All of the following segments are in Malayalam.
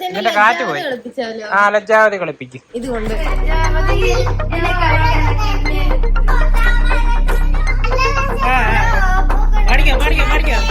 ഇതിന്റെ കാറ്റ് പോയി. ആ ലജ്ജാവതി കളിപ്പിക്കും. ഇതുകൊണ്ട്. പഠിക്കാം പഠിക്കാം പാടിക്കാം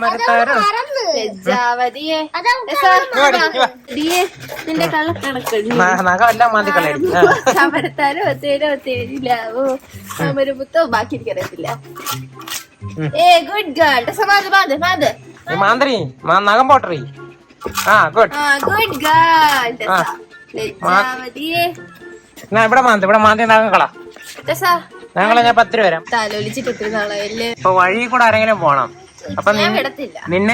താമരത്താരം ലജ്ജാവതിയെ ഡിയെ നിന്റെ കള്ള കണക്കടി നഖമെല്ലാം മാന്തി കളയടി ആ. സമരത്താരോ തേരോ തേരിലാവോ സമരമുത്തോ ബാക്കി എനിക്കറിയത്തില്ല ഉം. ഏ ഗുഡ് ഗേൾ മാത് മാത് മാന്ത്രി നഗം നഖം പോട്ടറി ആ ഗുഡ് ഗുഡ് ഗേൾ. ലജ്ജാവതിയെ ഇവിടെ മാന്തി ഇവിടെ മാന്തി നഖം കള. ഞങ്ങളെ ഞാൻ പത്ത് രൂപ വരാം തലോലിച്ചിട്ട് ഒത്തിരി നാളായല്ലേ? ഇപ്പൊ വഴി കൂടെ ആരെങ്കിലും പോണം. അപ്പൊ നിന്നെ-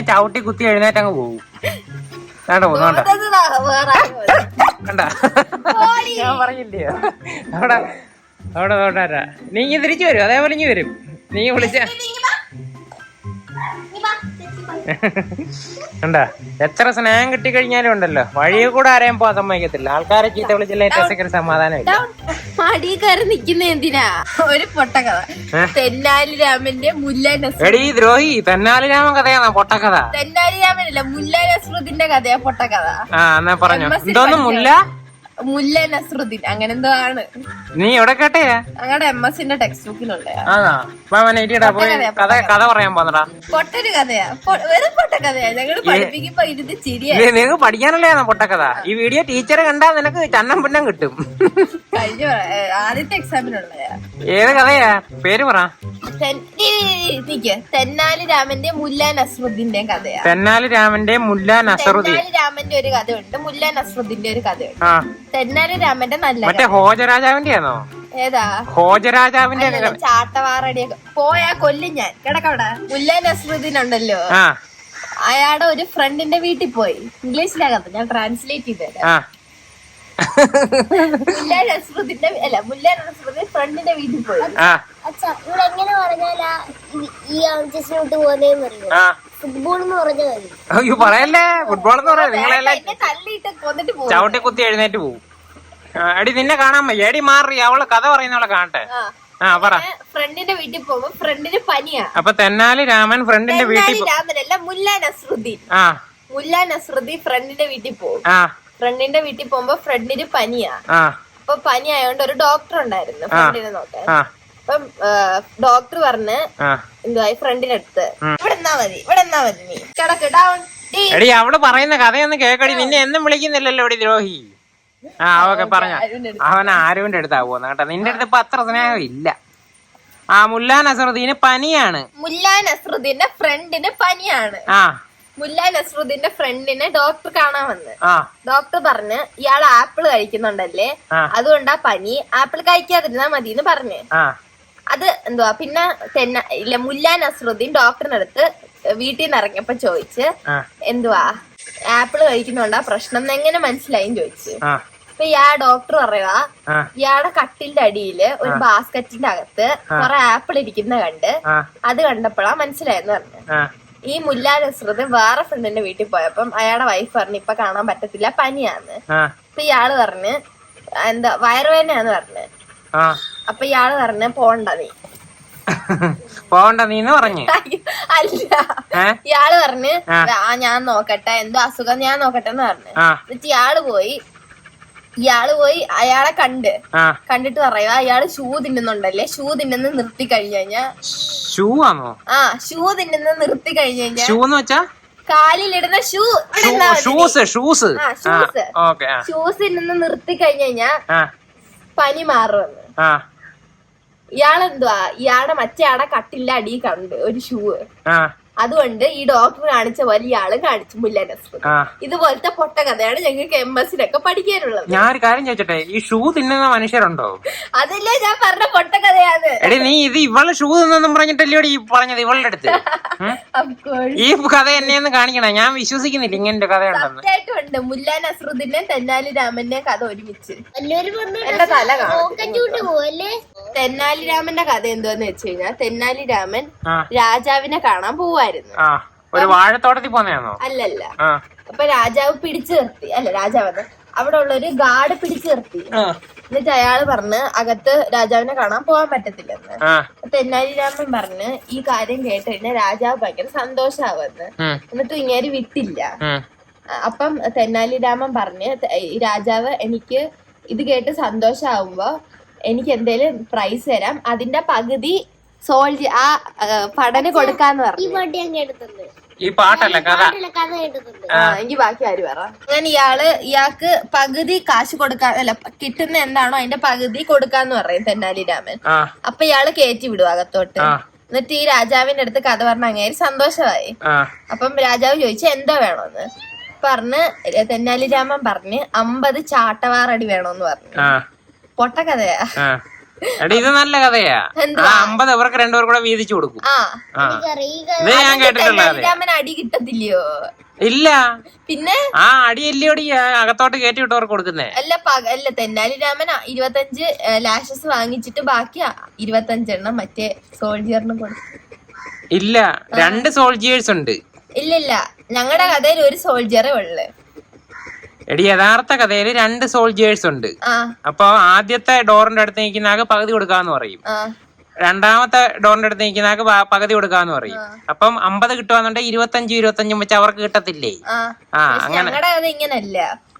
ചവിട്ടി കുത്തി എഴുന്നേറ്റ് അങ്ങ് പോകും വേണ്ട പോകുന്നു വേണ്ട. കണ്ട ഞാൻ പറഞ്ഞില്ലയോ അവിടെ അവിടെ അവിടെ നീ തിരിച്ചു വരും അതേപോലെ ഇങ്ങ് വരും. നീ വിളിച്ച കണ്ട? എത്ര സ്നേഹം കിട്ടി കഴിഞ്ഞാലും ഉണ്ടല്ലോ. വഴിയെ കൂടെ ആരെയും പോകാൻ സമ്മതിക്കത്തില്ല. ആൾക്കാരെ ചീത്ത വിളിച്ചില്ല ഏറ്റവും സമാധാനമില്ല. മടി കയറി നിക്കുന്ന എന്തിനാ? ഒരു പൊട്ടക്കഥ. തെന്നാലി രാമന്റെ മുല്ല എടീ ദ്രോഹി തെന്നാലി രാമൻ കഥയാണോ പൊട്ടക്കഥ? തെന്നാലി രാമനല്ല മുല്ല നസ്രുദ്ദീന്റെ കഥയാ പൊട്ടക്കഥ. ആ എന്നാ പറഞ്ഞോ. എന്തോന്ന് മുല്ല? മുല്ല നസ്രുദ്ദീൻ അങ്ങനെ എന്തോ ആണ് നീ എവിടെ കേട്ടേ? ഞങ്ങളുടെ എം എസിന്റെ ടെക്സ്റ്റ് പോയി കഥ കഥ പറയാൻ പോന്നടാ. പൊട്ടൊരു കഥയാ വെറും പൊട്ട കഥയാ ഞങ്ങൾ പഠിപ്പിക്കുമ്പോ ഇരുന്ന് ചിരിയാ. നീ- പഠിക്കാനല്ലേ പൊട്ട പൊട്ടക്കഥ ഈ വീഡിയോ ടീച്ചർ കണ്ടാ നിനക്ക് ചന്നം പിന്നം കിട്ടും. കഴിഞ്ഞ ആദ്യത്തെ എക്സാമിനുള്ളയാ ഏത് കഥയാ? പേര് പറ. തെന്നാലി രാമന്റെ മുല്ല നസ്രുദ്ദീന്റെയും കഥയാണ് തെന്നാലി രാമന്റെ മുല്ല നസറുദ്ദീൻ തെന്നാലി രാമന്റെ ഒരു കഥയുണ്ട്. മുല്ല നസ്രുദ്ദീന്റെ ഒരു കഥയുണ്ട്. ആ. തെന്നാലി രാമന്റെ നല്ല മറ്റേ ഹോജരാജാവിന്റെ ആണോ കഥ. ഏതാ? ഹോജരാജാവിന്റെ അല്ലല്ല, ചാട്ടവാറടിയൊക്കെ. പോയാ കൊല്ലും ഞാൻ. കിടക്കവിടെ മുല്ല നസ്രുദ്ദീൻ ഉണ്ടല്ലോ ആ. അയാളുടെ ഒരു ഫ്രണ്ടിന്റെ വീട്ടിൽ പോയി. ഇംഗ്ലീഷിലാ കഥ. ഞാൻ ട്രാൻസ്ലേറ്റ് നസ്രുദ്ദീന്റെ ആ. അയ്യോ പറയല്ലേ? ഫുട്ബോൾ എന്ന് പറയാ നിങ്ങളെല്ലാം എന്നെ തള്ളിയിട്ട് പോകും. ചവിട്ടി കുത്തി എഴുന്നേറ്റ് പോകും. എടി നിന്നെ കാണാൻ എടി മാറി അവൾ കഥ പറയുന്നവളെ കാണട്ടെ. ആ. പറ. ഫ്രണ്ടിന്റെ വീട്ടിൽ പോകും ഫ്രണ്ടിന് പനിയാ. അപ്പൊ തെന്നാലി രാമൻ ഫ്രണ്ടിന്റെ വീട്ടിൽ രാമനല്ല മുല്ല നസ്രുദ്ദീൻ ആ. മുല്ല നസ്രുദ്ദീൻ ഫ്രണ്ടിന്റെ വീട്ടിൽ പോകും. ആ. ഫ്രണ്ടിന്റെ വീട്ടിൽ പോകുമ്പോ ഫ്രണ്ടിന് പനിയാ. അപ്പൊ പനി ആയതുകൊണ്ട് ഒരു ഡോക്ടർ ഉണ്ടായിരുന്നു ഫ്രണ്ടിനെ നോക്കാൻ. അപ്പം ഡോക്ടർ പറഞ്ഞ് എന്തുവായി എന്തുവാ ഫ്രണ്ടിന്റെ അടുത്ത് ഇവിടെ എന്നാ മതി ഇവിടെ എന്നാ മതി നീ. കിടക്ക് ഡൗൺ എടി അവൾ പറയുന്ന കഥയൊന്നും കേക്കടി നിന്നെ എന്നും വിളിക്കുന്നില്ലല്ലോ എടി ദ്രോഹി. ആ ഓക്കെ പറഞ്ഞ. അവൻ ആരുവിന്റെ അടുത്താ പോകുന്ന കേട്ടോ. നിന്റെ അടുത്ത് ഇപ്പൊ അത്ര സ്നേഹം ഇല്ല. ആ മുല്ലാ നസറുദ്ദീന് പനിയാണ്. മുല്ല നസറുദ്ദീന്റെ ഫ്രണ്ടിന് പനിയാണ്. ആ. മുല്ല നസ്രുദ്ദീന്റെ ഫ്രണ്ടിനെ ഡോക്ടർ കാണാൻ വന്ന്. ഡോക്ടർ പറഞ്ഞ് ഇയാൾ ആപ്പിൾ കഴിക്കുന്നുണ്ടല്ലേ? ആ. അതുകൊണ്ടാ പനി. ആപ്പിൾ കഴിക്കാതിരുന്നാ മതി എന്ന് പറഞ്ഞു അത് എന്തുവാ? പിന്നെ തെന്ന ഇല്ല മുല്ല നസ്രുദ്ദീൻ ഡോക്ടറിനടുത്ത് വീട്ടിൽ നിന്ന് ഇറങ്ങിയപ്പോ ചോദിച്ച് എന്തുവാ? ആപ്പിൾ കഴിക്കുന്നുണ്ടാ? പ്രശ്നം എങ്ങനെ മനസ്സിലായി? ചോദിച്ചു. അപ്പൊ ഇയാ ഡോക്ടർ പറയുക ഇയാളെ ഇയാളുടെ കട്ടിലിന്റെ അടിയിൽ ഒരു ബാസ്ക്കറ്റിന്റെ അകത്ത് കുറെ ആപ്പിൾ ഇരിക്കുന്ന കണ്ട് അത് കണ്ടപ്പോഴാ മനസ്സിലായെന്ന് പറഞ്ഞു. ഈ മുല്ല നസ്രുദ്ദീൻ വേറെ ഫ്രണ്ടിന്റെ വീട്ടിൽ പോയപ്പം അയാളുടെ വൈഫ് പറഞ്ഞു ഇപ്പൊ കാണാൻ പറ്റത്തില്ല പനിയാന്ന് അപ്പൊ ഇയാൾ പറഞ്ഞ് എന്താ വയറുവേദനയാന്ന് പറഞ്ഞ്. അപ്പൊ ഇയാൾ പറഞ്ഞ് പോണ്ട നീ. പോണ്ട നീന്ന് പറഞ്ഞു. അല്ല. ഇയാൾ പറഞ്ഞ് ഞാൻ നോക്കട്ടെ എന്തോ അസുഖം ഞാൻ നോക്കട്ടെ എന്ന് പറഞ്ഞു. എന്നിട്ട് ഇയാൾ പോയി ഇയാൾ പോയി അയാളെ കണ്ട്. കണ്ടിട്ട് പറയുക അയാൾ ഷൂ തിന്നുന്നുണ്ടല്ലേ? ഷൂ തിന്നുന്ന നിർത്തി കഴിഞ്ഞു കഴിഞ്ഞാ ഷൂ ആണോ? ആ ഷൂ തിന്നുന്ന നിർത്തി കഴിഞ്ഞു കഴിഞ്ഞാ ഷൂ എന്ന് വെച്ചാ? കാലിലിടുന്ന ഷൂ ഷൂസ് ഷൂസ്. ഷൂസ്. തിന്നുന്ന നിർത്തി കഴിഞ്ഞു കഴിഞ്ഞാ പനി മാറും ഇയാളെന്തുവാ? ഇയാളുടെ മറ്റേ ആടെ കട്ടില്ല അടി കണ്ട് ഒരു ഷൂ. അതുകൊണ്ട് ഈ ഡോക്ടർ കാണിച്ച വലിയ ആൾ കാണിച്ചു മുല്ലനസ് ആ. ഇതുപോലത്തെ പൊട്ട കഥയാണ് ഞങ്ങൾക്ക് എം എസിലൊക്കെ പഠിക്കാനുള്ളത്. ഞാൻ ഒരു കാര്യം ചോദിച്ചട്ടെ ഈ ഷൂ തിന്നുന്ന മനുഷ്യരുണ്ടോ? അതല്ലേ ഞാൻ പറഞ്ഞ പൊട്ട കഥയാണ്. എടി നീ ഇത് ഇവൾ ഷൂ തിന്നെന്നും പറഞ്ഞിട്ടല്ലേ ഈ പറഞ്ഞത് ഇവളുടെ അടുത്ത്? ഈ കഥ എന്നെയെന്ന് കാണിക്കണം. ഞാൻ വിശ്വസിക്കുന്നില്ല ഇങ്ങനെ കഥയുണ്ടെന്ന്. മുല്ല നസ്രുദ്ദീനെ തെന്നാലി രാമന്റെ കഥ ഒരുമിച്ച്. എന്റെ തല തെന്നാലി രാമന്റെ കഥ എന്തോന്ന് വെച്ച് കഴിഞ്ഞാൽ തെന്നാലി രാമൻ രാജാവിനെ കാണാൻ പോവായിരുന്നു ഒരു വാഴത്തോട്ടത്തിൽ പോന്നെയാണോ അല്ലല്ല. അപ്പൊ രാജാവ് പിടിച്ചു നിർത്തി. അല്ല രാജാവ് അവിടെ ഉള്ള ഒരു ഗാർഡ് പിടിച്ചു നിർത്തി. എന്നിട്ട് അയാൾ പറഞ്ഞ് അകത്ത് രാജാവിനെ കാണാൻ പോകാൻ പറ്റത്തില്ലെന്ന്. തെന്നാലിരാമൻ തെന്നാലി രാമൻ പറഞ്ഞ് ഈ കാര്യം കേട്ട് കഴിഞ്ഞാൽ രാജാവ് ഭയങ്കര സന്തോഷാവെന്ന് എന്നിട്ട് ഇങ്ങനെ വിട്ടില്ല. അപ്പം തെന്നാലിരാമൻ പറഞ്ഞ് രാജാവ് എനിക്ക് ഇത് കേട്ട് സന്തോഷാവുമ്പോ എനിക്ക് എന്തേലും പ്രൈസ് തരാം. അതിന്റെ പകുതി സോൾജി ആ പഠന പടന് കൊടുക്കാന്ന് പറഞ്ഞു ഈ പാട്ടല്ല കഥ? എനിക്ക് ബാക്കി ആര് പറ? അങ്ങനെ ഇയാൾ ഇയാൾക്ക് പകുതി കാശ് കൊടുക്കാൻ അല്ല കിട്ടുന്ന എന്താണോ അതിന്റെ പകുതി കൊടുക്കാന്ന് പറയും തെന്നാലി രാമൻ. അപ്പൊ ഇയാൾ കയറ്റി വിടും അകത്തോട്ട്. എന്നിട്ട് ഈ രാജാവിന്റെ അടുത്ത് കഥ പറഞ്ഞ അങ്ങേര് സന്തോഷമായി. അപ്പം രാജാവ് ചോദിച്ചു എന്താ വേണോന്ന്? പറഞ്ഞ് തെന്നാലി രാമൻ പറഞ്ഞ് അമ്പത് ചാട്ടവാറടി വേണോന്ന് പറഞ്ഞു. പൊട്ടക്കഥയാ. പൊട്ട കഥയാ ആ. എടി ഇത് നല്ല കഥയാ. ആ അമ്പത് ഇവർക്ക് രണ്ടുപേർ കൂടെ വീതിച്ചു കൊടുക്കും. ആ. ഇത് ഞാൻ കേട്ടിട്ടുള്ള കഥയാ. അടി കിട്ടത്തില്ലയോ? ഇല്ല. പിന്നെ? ആ അടിയല്ലോടി അകത്തോട്ട് കയറ്റി വിട്ടവർക്ക് കൊടുക്കുന്നേ. അല്ല അല്ല തെന്നാലി രാമൻ ഇരുപത്തഞ്ച് ലാഷസ് വാങ്ങിച്ചിട്ട് ബാക്കി ഇരുപത്തഞ്ചെണ്ണം മറ്റേ സോൾജിയറിന് കൊടുക്കും ഇല്ല രണ്ട് സോൾജിയേഴ്സ് ഉണ്ട്. ഇല്ല ഇല്ല ഞങ്ങളുടെ കഥയിൽ ഒരു സോൾജിയറേ ഉള്ളു. എടി യഥാർത്ഥ കഥയിൽ രണ്ട് സോൾജേഴ്സ് ഉണ്ട്. അപ്പൊ ആദ്യത്തെ ഡോറിന്റെ അടുത്ത് നിൽക്കുന്ന ആകെ പകുതി കൊടുക്കാന്ന് പറയും. രണ്ടാമത്തെ ഡോറിന്റെ അടുത്ത് നിൽക്കുന്ന ആൾക്ക് പകുതി കൊടുക്കാന്ന് പറയും. അപ്പം അമ്പത് കിട്ടുവാന്നുണ്ടെങ്കിൽ ഇരുപത്തഞ്ചും ഇരുപത്തഞ്ചും വെച്ച് അവർക്ക് കിട്ടത്തില്ലേ? ആ. അങ്ങനെ. ഇങ്ങനല്ല.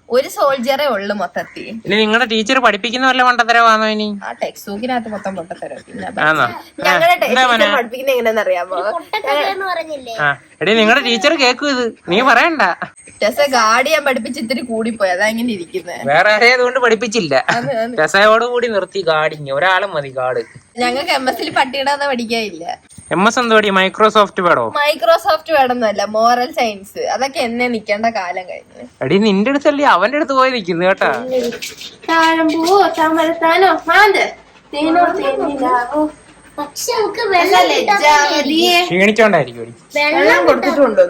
ഒരു സോൾജിയറേ ഉള്ളു മൊത്തത്തിൽ ഇനി നിങ്ങളുടെ ടീച്ചർ പഠിപ്പിക്കുന്ന വല്ല മണ്ടത്തരവാണോ ഇനി? ആ ടെക്സ്റ്റ് ബുക്കിനകത്ത് മൊത്തം പൊട്ടത്തരം പിന്നെ ആണോ ഞങ്ങളുടെ ടീച്ചർ പഠിപ്പിക്കുന്ന എങ്ങനെയാന്ന് അറിയാമോ പൊട്ടക്കഥ എന്ന് പറഞ്ഞില്ലേ? ആ എടി നിങ്ങളുടെ ടീച്ചർ കേക്കും ഇത്. നീ പറയണ്ട. രസ ഗാഡി ഞാൻ പഠിപ്പിച്ച് ഇത്തിരി കൂടിപ്പോയി. അതാ ഇങ്ങനെ ഇരിക്കുന്നത് വേറെ ആരെയതുകൊണ്ട് പഠിപ്പിച്ചില്ല. രസയോടുകൂടി നിർത്തി ഗാഡിങ് ഒരാളും മതി ഗാഡ് ഞങ്ങൾക്ക് എം എസ് പട്ടിയിടാതെ പഠിക്കാനില്ല. എം എസ് എന്തോടി മൈക്രോസോഫ്റ്റ് വേടോ മൈക്രോസോഫ്റ്റ് വേണമെന്നല്ല മോറൽ സയൻസ് അതൊക്കെ എന്നെ നിക്കേണ്ട കാലം കഴിഞ്ഞു. എടി നിന്റെ അടുത്തല്ലേ അവന്റെ അടുത്ത് പോയി നിക്കുന്നു കേട്ടാ. താഴമ്പൂവോ താമരത്താനോ മാന്ത്. തേനോ തേനിലാവോ പക്ഷെ നമുക്ക് വെള്ളം ക്ഷീണിച്ചോണ്ടായിരിക്കും വെള്ളം കൊടുത്തിട്ടുണ്ടോ?